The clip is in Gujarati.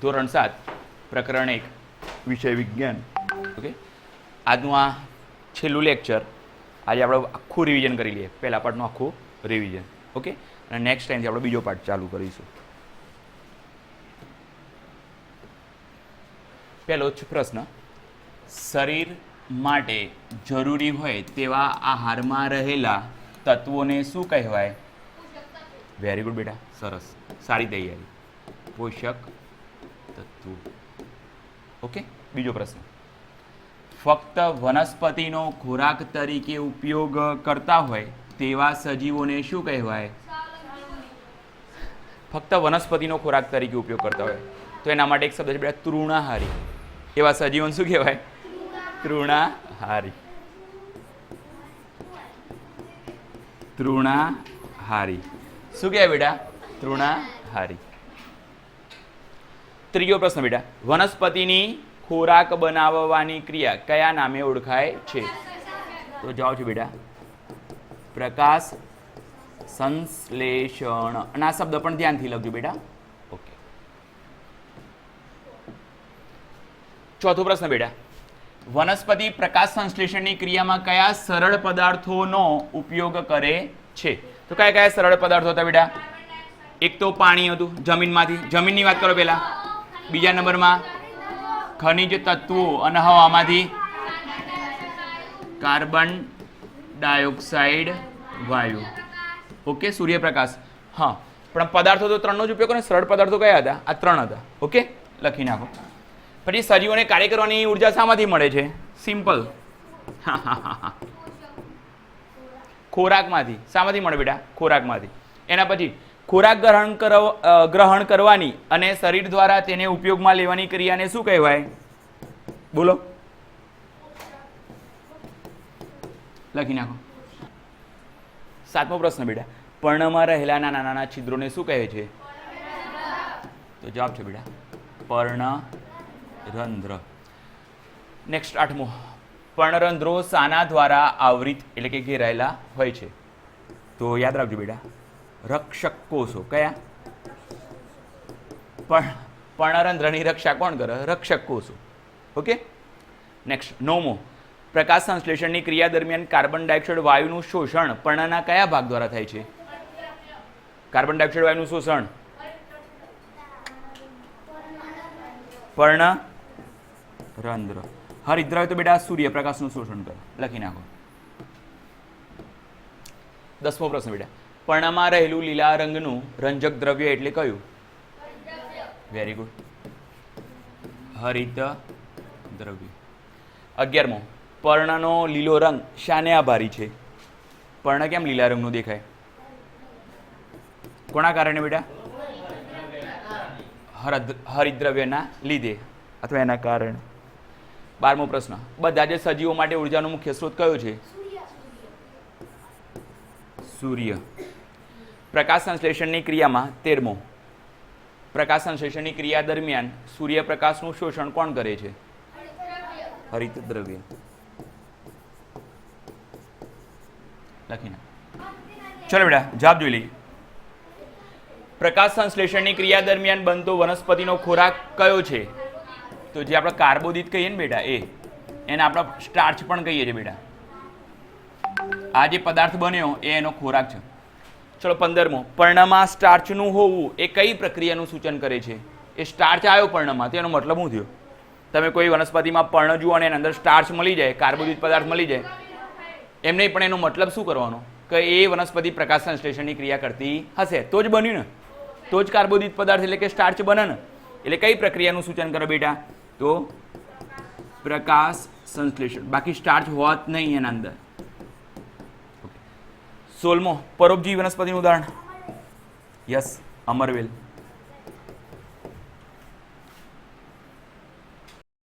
ધોરણ સાત, પ્રકરણ એક, વિષય વિજ્ઞાન. ઓકે આજનું આ છેલ્લું લેક્ચર આજે આપણે આખું રિવિઝન કરી લઈએ. પહેલા પાર્ટનું આખું રિવિઝન ઓકે અને નેક્સ્ટ ટાઈમથી આપણે બીજો પાર્ટ ચાલુ કરીશું. પહેલો જ પ્રશ્ન, શરીર માટે જરૂરી હોય તેવા આહારમાં રહેલા તત્વોને શું કહેવાય? વેરી ગુડ બેટા, સરસ. સારી તૈયારી. પોષક તત્વો ઓકે બીજો પ્રશ્ન. ફક્ત વનસ્પતિનો ખોરાક તરીકે ઉપયોગ કરતા હોય તેવા સજીવોને શું કહેવાય? ફક્ત વનસ્પતિનો ખોરાક તરીકે ઉપયોગ કરતા હોય. તો એના માટે એક શબ્દ છે, બેટા, તૃણાહારી. એવા સજીવોને શું કહેવાય? તૃણાહારી. તૃણાહારી. શું કહેવાય બેટા? તૃણાહારી. ત્રીજો પ્રશ્ન બેટા, વનસ્પતિની ખોરાક બનાવવાની ક્રિયા કયા નામે ઓળખાય છે? તો જાઓ છો બેટા, પ્રકાશ સંશ્લેષણ. અને આ શબ્દ પણ ધ્યાનથી લખજો બેટા. ઓકે ચોથો પ્રશ્ન બેટા, વનસ્પતિ પ્રકાશ સંશ્લેષણની ક્રિયામાં કયા સરળ પદાર્થોનો ઉપયોગ કરે છે? તો કયા કયા સરળ પદાર્થો હતા બેટા? એક તો પાણી હતું, જમીનમાંથી. જમીનની વાત કરો પહેલા. બીજા નંબરમાં ખનિજ તત્વો અને હવામાંથી કાર્બન ડાયોક્સાઇડ વાયુ. ઓકે, સૂર્યપ્રકાશ. હા, પણ પદાર્થો તો ત્રણનો જ ઉપયોગ કરો. સરળ પદાર્થો કયા હતા? આ ત્રણ હતા. ઓકે, લખી નાખો. પછી સજીવોને કાર્ય કરવાની ઊર્જા શામાંથી મળે છે? સિમ્પલ. ખોરાકમાંથી. શામાંથી મળે બેટા, ખોરાકમાંથી. એના પછી ખોરાક ગ્રહણ ગ્રહણ કરવાની અને શરીર દ્વારા તેને ઉપયોગમાં લેવાની ક્રિયાને શું કહેવાય? બોલો. લખી નાખો. સાતમો પ્રશ્ન બેટા, પર્ણમાં રહેલા નાના નાના છિદ્રોને શું કહે છે? તો જવાબ છે બેટા, પર્ણ રંધ્ર. નેક્સ્ટ આઠમો પર્ણરંધ્રો સાના દ્વારા આવૃત એટલે કે ઘેરાયેલા હોય છે. તો યાદ રાખજો બેટા રક્ષક કોષો, કયા? પણ પર્ણરંધ્રની રક્ષા કોણ કરે? રક્ષક કોષો. ઓકે? નેક્સ્ટ નોમો પ્રકાશ સંશ્લેષણની ક્રિયા દરમિયાન કાર્બન ડાયોક્સાઇડ વાયુનું શોષણ પર્ણના કયા ભાગ દ્વારા થાય છે? કાર્બન ડાયોક્સાઇડ વાયુનું શોષણ. પર્ણ રંધ્ર હરિદ્રાવ્ય તો બેટા સૂર્યપ્રકાશનું શોષણ કરે. લખી નાખો. દસમો પ્રશ્ન બેટા. પર્ણમાં રહેલું લીલા રંગનું રંજક દ્રવ્ય એટલે કયું? વેરી ગુડ હરિત દ્રવ્ય. અગિયારમો, પર્ણનો લીલો રંગ શાને આભારી છે? પર્ણ કેમ લીલા રંગનું દેખાય? કોના કારણે બેટા? હરદ, હરિદ્રવ્યના લીધે, અથવા એના કારણે? બારમો પ્રશ્ન, બધા જ સજીવો માટે ઉર્જાનો મુખ્ય સ્ત્રોત કયો છે? સૂર્ય. પ્રકાશ સંશ્લેષણની ક્રિયામાં તેરમો. પ્રકાશ સંશ્લેષણની ક્રિયા દરમિયાન સૂર્યપ્રકાશનું શોષણ કોણ કરે છે? હરિત દ્રવ્ય લખીને ચલો બેટા, જવાબ જોઈ લઈએ. પ્રકાશ સંશ્લેષણની ક્રિયા દરમિયાન બનતો વનસ્પતિનો ખોરાક કયો છે? તો જે આપણે કાર્બોદિત કહીએ ને બેટા, એ. એને આપણે સ્ટાર્ચ પણ કહીએ છીએ બેટા. આ જે પદાર્થ બન્યો, એ એનો ખોરાક છે. ચલો પંદરમો. પર્ણમાં સ્ટાર્ચનું હોવું એ કઈ પ્રક્રિયાનું સૂચન કરે છે? એ સ્ટાર્ચ આવ્યો પર્ણમાં તેનો મતલબ શું થયો? તમે કોઈ વનસ્પતિમાં પર્ણ જુઓ અને એના અંદર સ્ટાર્ચ મળી જાય, કાર્બોદિત પદાર્થ મળી જાય, એમ નહીં, પણ એનો મતલબ શું કરવાનો? કે એ વનસ્પતિ પ્રકાશ સંશ્લેષણની ક્રિયા કરતી હશે. તો જ બન્યું ને? તો જ કાર્બોદિત પદાર્થ એટલે કે સ્ટાર્ચ બને ને? એટલે કઈ પ્રક્રિયાનું સૂચન કરો બેટા? તો પ્રકાશ સંશ્લેષણ. બાકી સ્ટાર્ચ હોત નહીં એના અંદર. સોલમો પરોપજીવી વનસ્પતિનું ઉદાહરણ યસ અમરવેલ